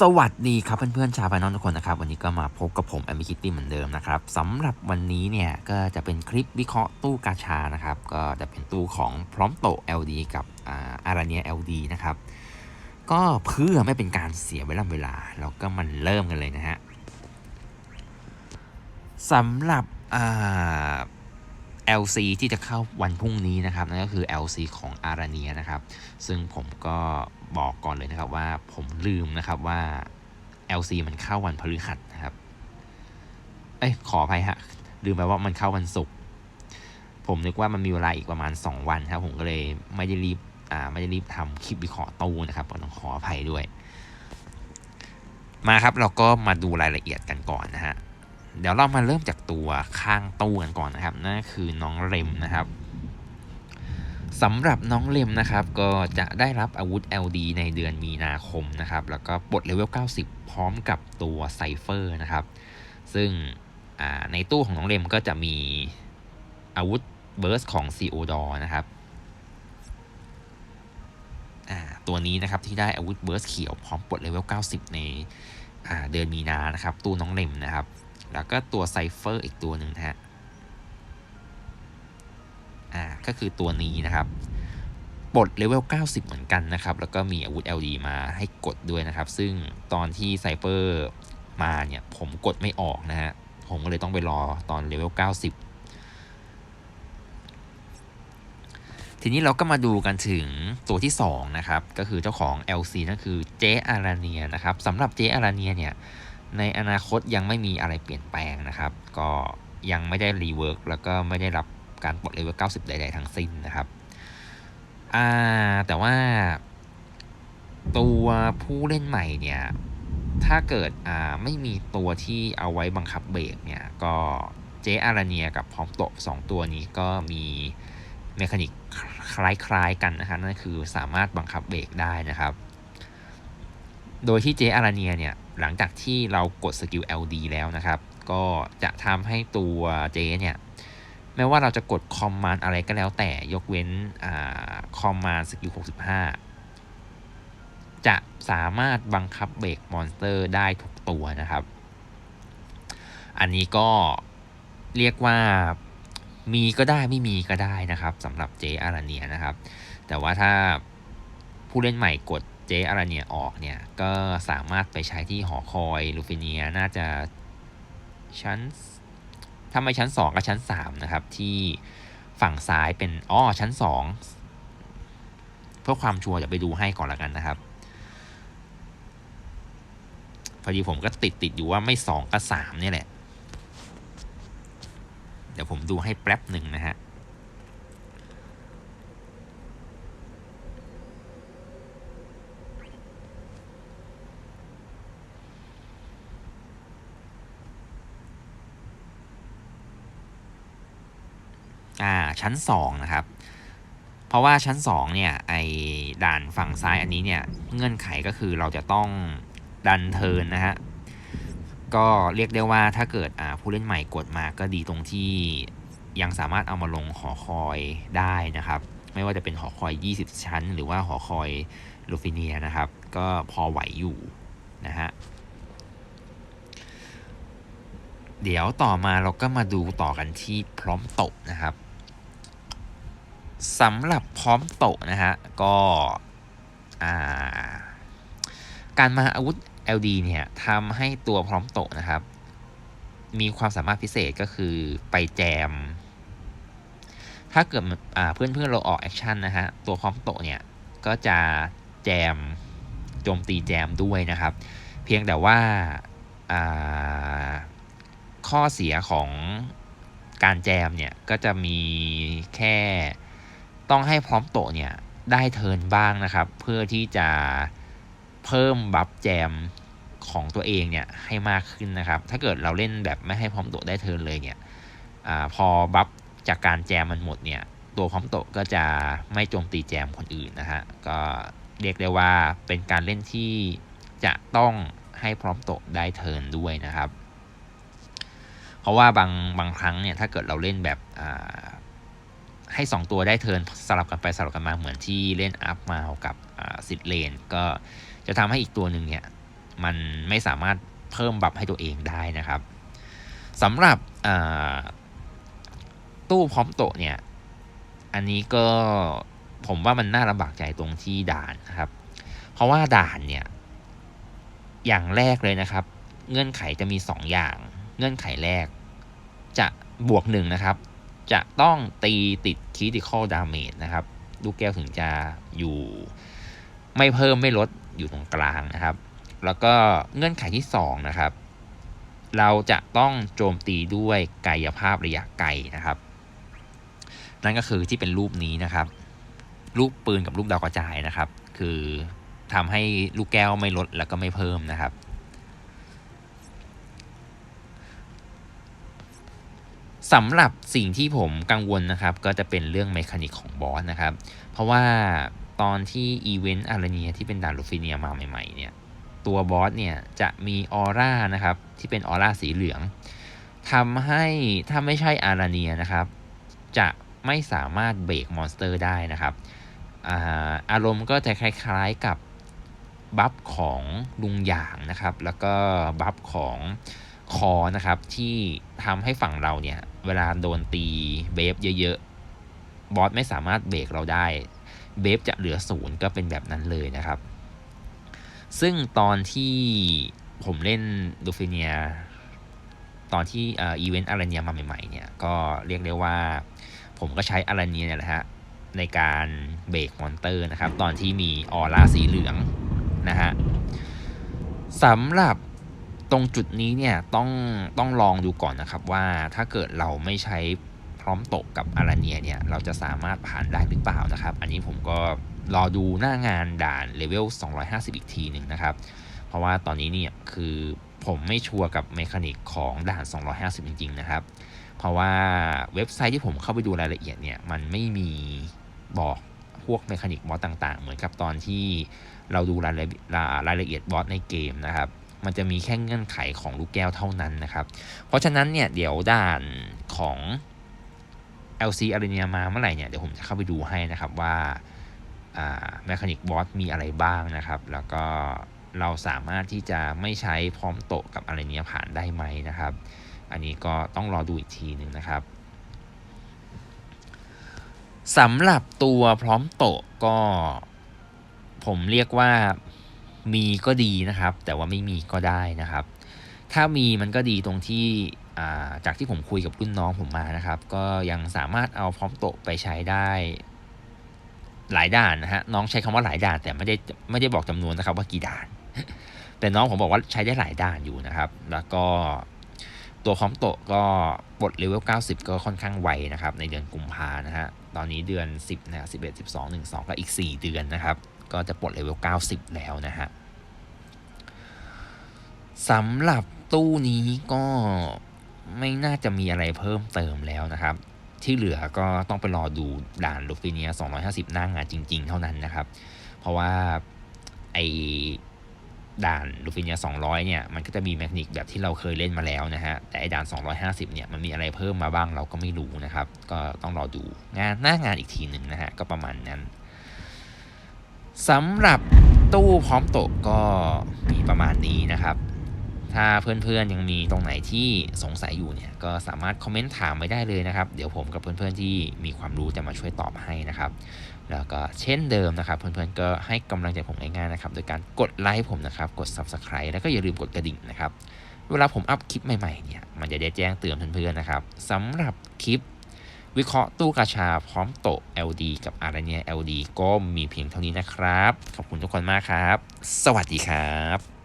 สวัสดีครับเพื่อนๆชาวไฟนอลทุกคนนะครับ วันนี้ก็มาพบกับผมแอม i คิตตี้เหมือนเดิมนะครับสำหรับวันนี้เนี่ยก็จะเป็นคลิปวิเคราะห์ตู้กาชานะครับ ก็จะเป็นตู้ของพร้อมโต LD กับอาราเนีย LD นะครับ ก็เพื่อไม่เป็นการเสียเวลาเวลาเราก็มันเริ่มกันเลยนะฮะสำหรับอ่า LC ที่จะเข้าวันพรุ่งนี้นะครับนั่นก็คือ LC ของอาราเนียนะครับ ซึ่งผมก็บอกก่อนเลยนะครับว่าผมลืมนะครับว่า LC มันเข้าวันพฤหัสนะครับเอ้ยขออภัยฮะลืมไปว่ามันเข้าวันศุกร์ผมนึกว่ามันมีเวลาอีกประมาณ 2 วันครับ ผมก็เลยไม่ได้รีบอ่าไม่ได้รีบทำคลิปวิเคราะห์ตู้นะครับก็ต้องขออภัยด้วย มาครับเราก็มาดูรายละเอียดกันก่อนนะฮะ เดี๋ยวเรามาเริ่มจากตัวข้างตู้กันก่อนนะครับนั่นคือน้องเรมนะครับสำหรับน้องเรมนะครับก็จะได้รับอาวุธ LD ในเดือนมีนาคมนะครับแล้วก็ปลดเลเวล 90 พร้อมกับตัวไซเฟอร์นะครับ ซึ่งในตู้ของน้องเรมก็จะมีอาวุธเบิร์สของ c โอดนะครับตัวนี้นะครับที่ได้อาวุธเบิร์สเขียวพร้อมปลดเลเวล 90 ในเดือนมีนานะครับตู้น้องเรมนะครับ แล้วก็ตัวไซเฟอร์อีกตัวหนึ่งนะฮะอ่าก็คือตัวนี้นะครับปลดเลเวล 90 เหมือนกันนะครับ แล้วก็มีอาวุธ LD มาให้กดด้วยนะครับ ซึ่งตอนที่ไซเฟอร์มาเนี่ยผมกดไม่ออกนะฮะ ผมก็เลยต้องไปรอตอนเลเวล 90 ทีนี้เราก็มาดูกันถึงตัวที่ 2 นะครับ ก็คือเจ้าของ LC นั่นคือเจอาราเนียนะครับสำหรับเจอาราเนียเนี่ย ในอนาคตยังไม่มีอะไรเปลี่ยนแปลงนะครับ ก็ยังไม่ได้รีเวิร์กแล้วก็ไม่ได้รับการปลดเลเวล90 ใดๆทั้งสิ้นนะครับอ่าแต่ว่าตัวผู้เล่นใหม่เนี่ย ถ้าเกิดอ่าไม่มีตัวที่เอาไว้บังคับเบรกเนี่ย ก็เจอาราเนียกับพร้อมโตสองตัวนี้ก็มีเมคานิกคล้ายๆกันนะครับนั่นคือสามารถบังคับเบรกได้นะครับ โดยที่เจอาราเนียเนี่ย หลังจากที่เรากดสกิล LD แล้วนะครับ ก็จะทำให้ตัวเจเนี่ยไม่ว่าเราจะกดคอมมานด์อะไรก็แล้วแต่ยกเว้นคอมมานด์สกิล 65 จะสามารถบังคับเบรกมอนสเตอร์ได้ทุกตัวนะครับ อันนี้ก็เรียกว่ามีก็ได้ไม่มีก็ได้นะครับสำหรับเจอาราเนียนะครับ แต่ว่าถ้าผู้เล่นใหม่กด เจอาราเนียออกเนี่ย ก็สามารถไปใช้ที่หอคอยลูฟิเนียน่าจะชั้นถ้าไม่ชั้น 2ก็ชั้น 3 นะครับ ที่ฝั่งซ้ายเป็นอ๋อชั้น 2 เพื่อความชัวร์จะไปดูให้ก่อนละกันนะครับ พอดีผมก็ติดติดอยู่ว่าไม่ 2ก็3นี่แหละ เดี๋ยวผมดูให้แป๊บหนึ่งนะฮะ อ่าชั้น 2 นะครับ เพราะว่าชั้น 2 เนี่ยไอด่านฝั่งซ้ายอันนี้เนี่ยเงื่อนไขก็คือเราจะต้องดันเทินนะฮะก็เรียกได้ว่าถ้าเกิดผู้เล่นใหม่กดมาก็ดีตรงที่ยังสามารถเอามาลงหอคอยได้นะครับ ไม่ว่าจะเป็นหอคอย 20 ชั้น หรือว่าหอคอยลูฟิเนียนะครับ ก็พอไหวอยู่นะฮะเดี๋ยวต่อมาเราก็มาดูต่อกันที่พร้อมโตนะครับ สำหรับพร้อมโตนะฮะ ก็การมาอาวุธ LD เนี่ยทำให้ตัวพร้อมโตนะครับ มีความสามารถพิเศษก็คือไปแจม ถ้าเกิดเพื่อนเพื่อนเราออกแอคชั่นนะฮะ ตัวพร้อมโตเนี่ย ก็จะแจมโจมตีแจมด้วยนะครับ เพียงแต่ว่าข้อเสียของการแจมเนี่ย ก็จะมีแค่ ต้องให้พร้อมโตเนี่ยได้เทินบ้างนะครับ เพื่อที่จะเพิ่มบัฟแจมของตัวเองเนี่ยให้มากขึ้นนะครับ ถ้าเกิดเราเล่นแบบไม่ให้พร้อมโตได้เทินเลยเนี่ยอพอบัฟจากการแจมมันหมดเนี่ยตัวพร้อมโตก็จะไม่โจมตีแจมคนอื่นนะฮะก็เรียกได้ว่าเป็นการเล่นที่จะต้องให้พร้อมโตได้เทินด้วยนะครับ เพราะว่าบางบางครั้งเนี่ยถ้าเกิดเราเล่นแบบ ให้ 2 ตัวได้เทินสลับกันไปสลับกันมาเหมือนที่เล่นอัพมากับสิทธิเลน ก็จะทำให้อีกตัวหนึ่งเนี่ยมันไม่สามารถเพิ่มบัฟให้ตัวเองได้นะครับสำหรับตู้พร้อมโตะเนี่ยอันนี้ก็ผมว่ามันน่าลำบากใจตรงที่ด่านนะครับ เพราะว่าด่านเนี่ยอย่างแรกเลยนะครับ เงื่อนไขจะมี 2 อย่าง เงื่อนไขแรกจะบวกหนึ่งนะครับ จะต้องตีติด critical damage นะครับ ลูกแก้วถึงจะอยู่ไม่เพิ่มไม่ลดอยู่ตรงกลางนะครับ แล้วก็เงื่อนไขที่ 2 นะครับ เราจะต้องโจมตีด้วยกายภาพระยะไกลนะครับ นั่นก็คือที่เป็นรูปนี้นะครับ รูปปืนกับรูปดาวกระจายนะครับ คือทำให้ลูกแก้วไม่ลดแล้วก็ไม่เพิ่มนะครับ สำหรับสิ่งที่ผมกังวลนะครับ ก็จะเป็นเรื่องเมคานิกของบอสนะครับ เพราะว่าตอนที่อีเวนต์อาราเนียที่เป็นด่านลูฟิเนียมาใหม่ๆเนี่ยตัวบอสเนี่ยจะมีออร่านะครับที่เป็นออร่าสีเหลืองทำให้ถ้าไม่ใช่อาราเนียนะครับ จะไม่สามารถเบรกมอนสเตอร์ได้นะครับอาอารมณ์ก็จะคล้ายๆกับบัฟของลุงหยางนะครับ แล้วก็บัฟของ คอนะครับ ที่ทำให้ฝั่งเราเนี่ย เวลาโดนตีเบฟเยอะๆ บอสไม่สามารถเบรกเราได้ เบฟจะเหลือศูนย์ก็เป็นแบบนั้นเลยนะครับ ซึ่งตอนที่ผมเล่นดูฟิเนียตอนที่อีเวนต์อาราเนียมาใหม่ ๆ เนี่ย ก็เรียกได้ว่า ผมก็ใช้อาราเนียเนี่ยแหละฮะในการเบรกมอนเตอร์นะครับ ตอนที่มีออร่าสีเหลืองนะฮะสำหรับ ตรงจุดนี้เนี่ยต้องต้องลองดูก่อนนะครับว่าถ้าเกิดเราไม่ใช้พร้อมตกกับอาราเนียเนี่ยเราจะสามารถผ่านได้หรือเปล่านะครับ อันนี้ผมก็รอดูหน้างานด่านเลเวล 250 อีกทีหนึ่งนะครับ เพราะว่าตอนนี้เนี่ยคือผมไม่ชัวร์กับเมคานิกของด่าน 250 จริง ๆ นะครับ เพราะว่าเว็บไซต์ที่ผมเข้าไปดูรายละเอียดเนี่ยมันไม่มีบอกพวกเมคานิกบอสต่าง ๆ เหมือนกับตอนที่เราดูรายละรายละเอียดบอสในเกมนะครับ มันจะมีแค่เงื่อนไขของลูกแก้วเท่านั้นนะครับ เพราะฉะนั้นเนี่ยเดี๋ยวด่านของ LC อารีเนียมาเมื่อไหร่เนี่ยเดี๋ยวผมจะเข้าไปดูให้นะครับว่าแมคานิกบอสมีอะไรบ้างนะครับ แล้วก็เราสามารถที่จะไม่ใช้พร้อมโตกับอะไรเนี้ยผ่านได้ไหมนะครับ อันนี้ก็ต้องรอดูอีกทีหนึ่งนะครับสำหรับตัวพร้อมโตก็ผมเรียกว่า มีก็ดีนะครับ แต่ว่าไม่มีก็ได้นะครับ ถ้ามีมันก็ดีตรงที่จากที่ผมคุยกับรุ่นน้องผมมานะครับ ก็ยังสามารถเอาพร้อมโตไปใช้ได้หลายด่านนะฮะน้องใช้คำว่าหลายด่านแต่ไม่ได้ไม่ได้บอกจำนวนนะครับว่ากี่ด่าน แต่น้องผมบอกว่าใช้ได้หลายด่านอยู่นะครับ แล้วก็ ตัวพร้อมโตก็ปลดเลเวล 90 ก็ค่อนข้างไวนะครับ ในเดือนกุมภานะฮะ ตอนนี้เดือน 10นะ11 12 12 ก็อีก 4 เดือนนะครับ ก็จะปลดเลเวล 90 แล้วนะฮะสำหรับตู้นี้ก็ไม่น่าจะมีอะไรเพิ่มเติมแล้วนะครับ ที่เหลือก็ต้องไปรอดูด่านลูฟิเนีย 250 หน้างงานจริง ๆ เท่านั้นนะครับ เพราะว่าไอ ด่านลูฟินีย200 เนี่ย มันก็จะมีแมคนิกแบบที่เราเคยเล่นมาแล้วนะฮะ แต่ไอด่าน 250 เนี่ย มันมีอะไรเพิ่มมาบ้างเราก็ไม่รู้นะครับ ก็ต้องรอดูงานหน้างานอีกทีหนึ่งนะฮะ ก็ประมาณนั้นสำหรับตู้พร้อมโตะก็มีประมาณนี้นะครับ ถ้าเพื่อนๆยังมีตรงไหนที่สงสัยอยู่เนี่ย ก็สามารถคอมเมนต์ถามไปได้เลยนะครับ เดี๋ยวผมกับเพื่อนๆที่มีความรู้จะมาช่วยตอบให้นะครับ แล้วก็เช่นเดิมนะครับ เพื่อนๆก็ให้กำลังใจผมง่ายๆนะครับโดยการกดไลค์ผมนะครับ กด Subscribe แล้วก็อย่าลืมกดกระดิ่งนะครับ เวลาผมอัพคลิปใหม่ๆเนี่ยมันจะได้แจ้งเตือนเพื่อนๆนะครับสำหรับคลิปวิเคราะห์ตู้กาชาพร้อมโต LD กับอาราเนีย LD ก็มีเพียงเท่านี้นะครับ ขอบคุณทุกคนมากครับ สวัสดีครับ